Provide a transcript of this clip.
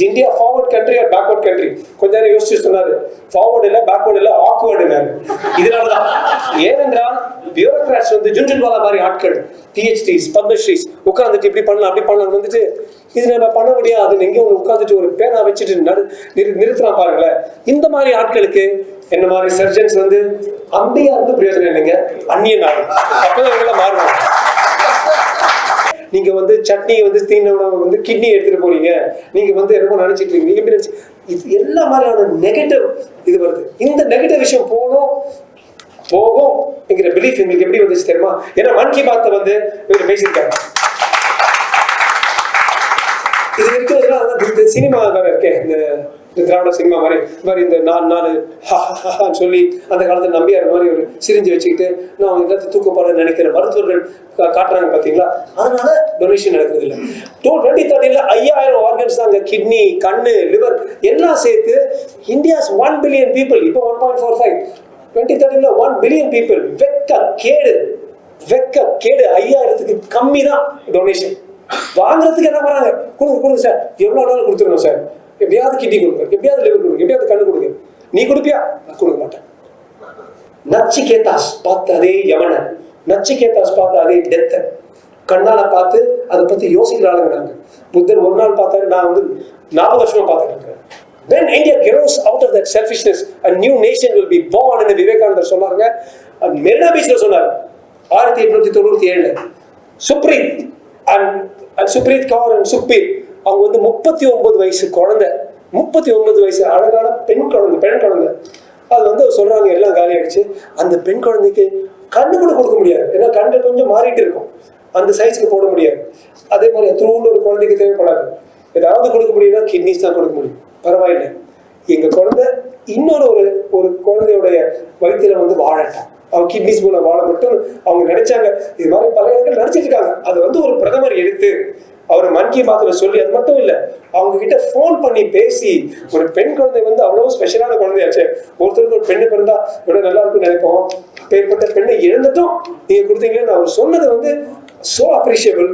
Is India forward country or backward country கொஞ்ச நேரம் யோசிச்சு சொன்னாரு. ஃபார்வர்ட் இல்ல பேக்வர்ட் இல்ல ஆக்வர்டுனாரு இதனாலதான். ஏனென்றால் பியூரோக்ராட்ஸ் வந்து ஜுன்ஜுன்வாலா மாதிரி ஆட்கள் பிஹெச்டிஸ் பத்மஸ்ரீஸ் உட்காந்துட்டு இப்படி பண்ணலாம் அப்படி பண்ணலாம் வந்துட்டு இது நம்ம பண்ண முடியாது. எங்கேயும் ஒன்று உட்காந்துட்டு ஒரு பேனா வச்சுட்டு நடு நிறு நிறுத்தலாம் பாருங்களேன். இந்த மாதிரி ஆட்களுக்கு என்ன மாதிரி சர்ஜன்ஸ் வந்து அம்பியா இருந்து பிரயோஜனம் இல்லைங்க அந்நிய நாடு அப்பதான் இவங்களை மாறுவாங்க. நீங்க வந்து சட்னி வந்து தீன வந்து கிட்னி எடுத்துட்டு போறீங்க. நீங்க வந்து ரொம்ப நினைச்சிட்டு இருக்கீங்க. நீங்க எப்படி நினைச்சு இது எல்லா மாதிரியான நெகட்டிவ் இது வருது. இந்த நெகட்டிவ் விஷயம் போகணும் போகும் என்கிற பிலீஃப் எங்களுக்கு எப்படி வந்துச்சு தெரியுமா? ஏன்னா மன் கி பாத்தை வந்து இவர் பேசியிருக்காங்க இது இருக்கிறதுலாம் சினிமா வேற இந்த இந்த திராவிட சினிமா மாதிரி இந்த மாதிரி இந்த நான் நான் ஹான்னு சொல்லி அந்த காலத்தில் நம்பியார் மாதிரி ஒரு சிரிஞ்சு வச்சுக்கிட்டு நான் எல்லாத்தையும் தூக்க நினைக்கிற மருத்துவர்கள் காட்டுறாங்க பார்த்தீங்களா அதனால டொனேஷன் நடக்கிறது இல்லை டூ டுவெண்ட்டி தேர்ட்டில ஐயாயிரம் ஆர்கன்ஸ் தாங்க கிட்னி கண்ணு லிவர் எல்லாம் சேர்த்து இந்தியாஸ் ஒன் பில்லியன் பீப்புள் இப்போ one point four five twenty தேர்ட்டில one billion people வெக்க கேடு வெக்க கேடு. ஐயாயிரத்துக்கு கம்மி தான் டொனேஷன் வாங்குறதுக்கு என்ன வராங்க கொடுங்க கொடுங்க சார். எவ்வளோ நாள் கொடுத்துருங்க சார். எப்படியாவது கிட்டி கொடுங்க எப்படியாவது லிவர் கொடுங்க எப்படியாவது கண்ணு கொடுங்க. நீ கொடுப்பியா? நான் கொடுக்க மாட்டேன். நச்சிகேதாஸ் பார்த்த அதே யமன. நச்சிகேதாஸ் பார்த்த அதே டெத்த. கண்ணால பார்த்து அதை பத்தி யோசிக்கிற ஆளுங்க நாங்க. புத்தர் ஒரு நாள் பார்த்தாரு நான் வந்து நாற்பது வருஷமா பார்த்துட்டு இருக்கேன் When India grows out of that selfishness, a new nation will be born என்று விவேகானந்தர் சொன்னாருங்க. மெரினா பீச்ல சொன்னார். ஆயிரத்தி எட்நூத்தி தொண்ணூத்தி ஏழு Supreet and and Supreet cover and Supreet அவங்க வந்து முப்பத்தி ஒன்பது வயசு குழந்தை. முப்பத்தி ஒன்பது வயசு அழகான பெண் குழந்தை பெண் குழந்தை. அது வந்து அவர் சொல்றாங்க எல்லாம் காலி ஆயிடுச்சு. அந்த பெண் குழந்தைக்கு கண்ணு கூட கொடுக்க முடியாது. ஏன்னா கண்ணு கொஞ்சம் மாறிட்டு இருக்கும். அந்த சைஸ்க்கு போட முடியாது. அதே மாதிரி த்ரூன்னு ஒரு குழந்தைக்கு தேவைப்படாது. ஏதாவது கொடுக்க முடியும்னா கிட்னிஸ் தான் கொடுக்க முடியும். பரவாயில்லை. எங்க குழந்தை இன்னொரு ஒரு ஒரு குழந்தையுடைய வயிற்றுல வந்து வாழட்டான் அவங்க கிட்னிஸ் மூலம் வாழ மட்டும் அவங்க நினைச்சாங்க. இது மாதிரி பல இடங்கள் நினைச்சிட்டு இருக்காங்க. அது வந்து ஒரு பிரதமர் எடுத்து அவரை மன் கி பாத்ல சொல்லி அது மட்டும் இல்ல அவங்க கிட்ட ஃபோன் பண்ணி பேசி ஒரு பெண் குழந்தை வந்து அவ்வளவு ஸ்பெஷலான குழந்தையாச்சு ஒருத்தருக்கு ஒரு பெண்ணு பிறந்தா எவ்வளவு நல்லா இருக்கும்னு நினைப்போம். பேர்பட்ட பெண்ணை இழந்துட்டும். நீங்க கொடுத்தீங்களேன்னு அவர் சொன்னது வந்து சோ அப்ரிஷியபிள்